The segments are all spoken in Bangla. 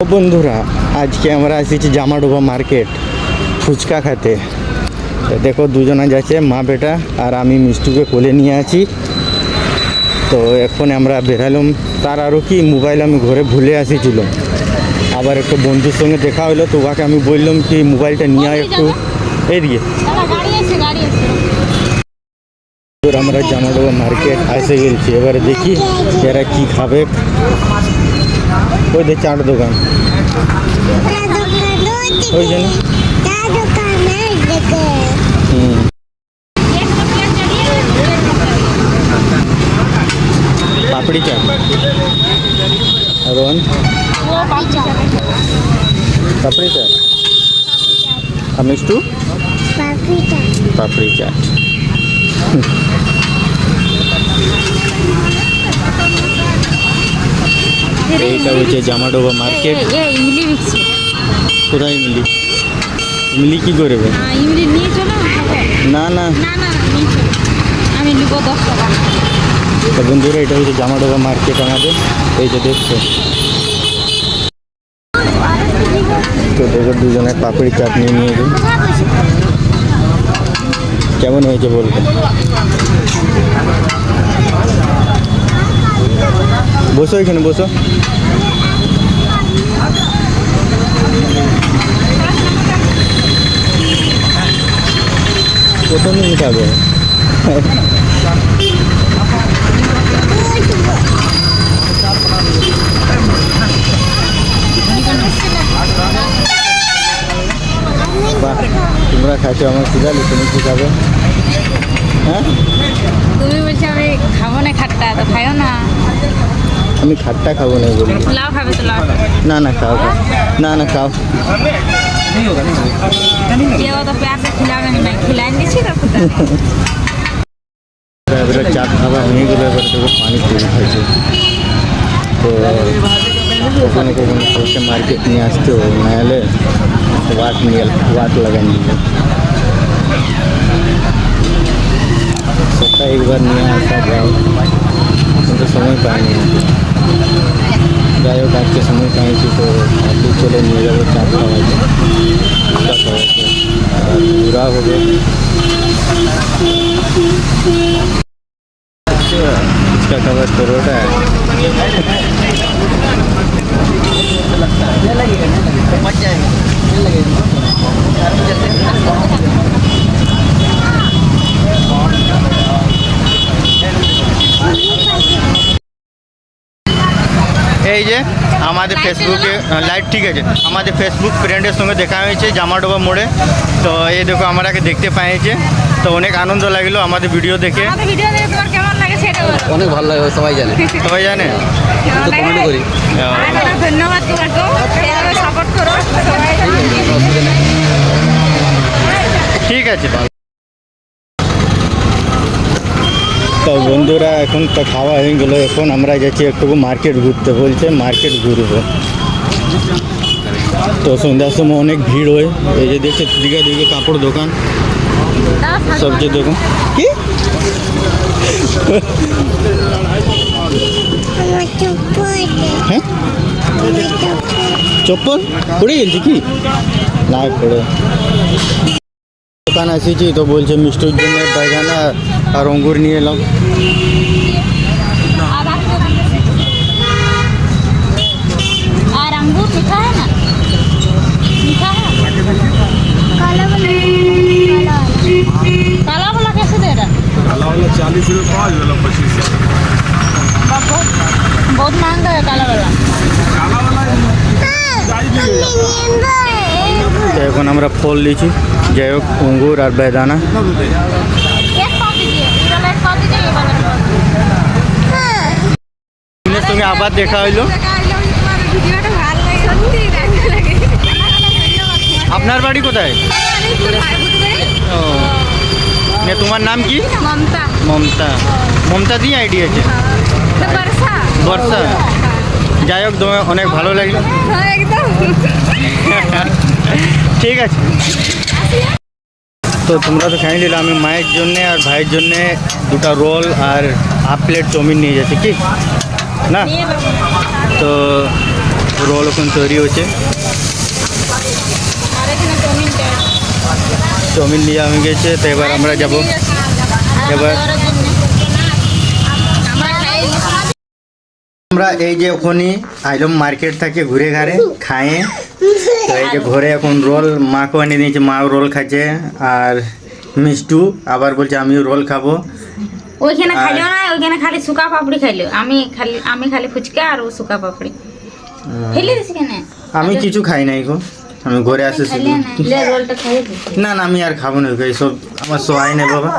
বন্ধুরা আজকে আমরা এসেছি জামাডোবা মার্কেট ফুচকা খাতে। দেখো দুজনা যাচ্ছে মা বেটা আর আমি মিষ্টুকে কোলে নিয়ে আছি। তো এখন আমরা বেরালাম। তার আরও কি মোবাইল আমি ঘরে ভুলে আসিছিল আবার একটা বন্ধুর সঙ্গে দেখা হলো তো ওকে আমি বললাম কি মোবাইলটা নিয়ে আয় একটু। এদিকে আমরা জামাডোবা মার্কেট এসে গেছি। এবারে দেখি এরা কি খাবে। ওই দে চাট দোকান ওই জন্য হুম পাপড়ি চাট রোহন ও বাচ্চা পাপড়ি চাট আর মিষ্টু পাপড়ি এইটা হচ্ছে জামাডোবা মার্কেট। ইমলি বিকছে কোথায় মিলি মিলি কি করবে হ্যাঁ ইমলি নিয়ে চলো না না। না না আমি নিব দশ টাকা। তো বন্ধুরা এটা হচ্ছে জামাডোবা মার্কেট আমাদের। এই যে দেখছ। তো দেখো দুজনে পাপড়ি চাটনি নিয়ে যাই কেমন হয়েছে বলবে বসো এখানে বসো কত মিনিট হবে বাহ তোমরা খাইছো আমার শিখালি তুমি কি খাবে হ্যাঁ তুমি বলছো আমি খাবো না খাট্টা তো খাইও না আমি খাট্টা খাবো না বলি লাউ খাবে তো লাউ না না খাও খাও। না না খাও যে ও তো প্যার से खिलावे नहीं मैं खिलाएं দিছি তো খুদা এবারে চাট খাবার হয়ে গেলে এবারে দেখো পানি পুরি খাইছে তো কখনো কখনো পয়সা মার্কেট নিয়ে আসতে হবে নাহলে ওয়াট নিয়ে ওয়াট লাগাই নিবে সপ্তাহে একবার নিয়ে আসা যায় কিন্তু সময় পাইনি যাই হোক আজকে সময় পাইছি তো আপনি চলে নিয়ে যাব চাট খাওয়াইতে ফুচকা খাওয়াইতে আর ঘোরা হবে ফুচকা খাবার পরোটা এই যে আমাদের ফেসবুকে লাইভ ঠিক আছে। আমাদের ফেসবুক ফ্রেন্ডের সঙ্গে দেখা হয়েছে জামাডোবা মোড়ে। তো এই দেখো আমরাকে দেখতে পেয়েছে তো অনেক আনন্দ লাগল আমাদের ভিডিও দেখে। আমাদের ভিডিও দেখে তোমার কেমন লাগে সেটা বলো। অনেক ভালো লাগে সবাই জানে। সবাই জানে? কমেন্ট করি। ধন্যবাদ সাপোর্ট করো। সবাই অসুবিধা নেই ঠিক আছে তো বন্ধুরা এখন তো খাওয়া হয়ে গেলো। এখন আমরা যাচ্ছি একটু মার্কেট ঘুরতে বলছে মার্কেট ঘুরবো। তো সন্ধ্যার সময় অনেক ভিড় হয়। এই যে দেখছে দিকে দিকে কাপড় দোকান। সবজি দোকান কি? হ্যাঁ? চপ্পল? পড়ে গেছি কি? না পড়ে। দোকান আসিছি তো বলছে মিষ্টির জন্য বেদানা আর অঙ্গুর নিয়ে এলাম और अंगूर मीठा है ना मीठा है काला वाला काला वाला कैसे दे रहा है काला वाला चालीस रुपये पाँच এখন আমরা ফল নিয়েছি যাই হোক অঙ্গুর আর বেদানা। সঙ্গে আবার দেখা হইল। আপনার বাড়ি কোথায়? ও। মানে তোমার নাম কি? মমতা। মমতা। মমতা দিয়ে আইডি আছে? বর্ষা। যাই হোক তোমার অনেক ভালো লাগল। হ্যাঁ, একদম। ঠিক আছে। তো তোমরা তো খাই নিলে, আমি মায়ের জন্যে আর ভাইয়ের জন্যে দুটো রোল আর হাফ প্লেট চাউমিন নিয়ে যাচ্ছি, কি? না? তো রোল এখন তৈরি হচ্ছে চাউমিন নিয়ে আমি গেছে, তো এবার আমরা যাব। এবার আমরা এই যে ওখানে আইলাম মার্কেট থেকে ঘুরে ঘাড়ে খায়ে তো এই যে ঘরে এখন রোল মাকেও এনে দিয়েছে মাও রোল খাচ্ছে আর মিষ্টু আবার বলছে আমিও রোল খাব। ওইখানে খাইলো না ওইখানে খালি শুকা পাপড়ি খাইলো। আমি খালি আমি খালি ফুচকা আর ও শুকা পাপড়ি। ফেলে দিছি কেন? আমি কিছু খাই নাই গো। আমি ঘরে আসে শুধু না? না আমি আর খাব না এইসব আমার সোয়াই নেই বাবা।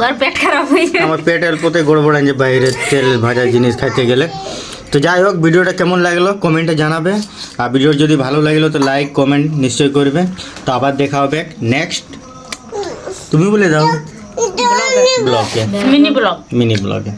ওর পেট খারাপ হয়ে আমার পেট অল্পতে গড়বড় যে বাইরে তেল ভাজা জিনিস খাইতে গেলে। তো যাই হোক ভিডিওটা কেমন লাগল কমেন্টে জানাবে। আর ভিডিও যদি ভালো লাগল তো লাইক কমেন্ট নিশ্চয়ই করবে। তো আবার দেখা হবে নেক্সট তুমি বলে দাও। ব্লগে মিনি ব্লগ মিনি ব্লগে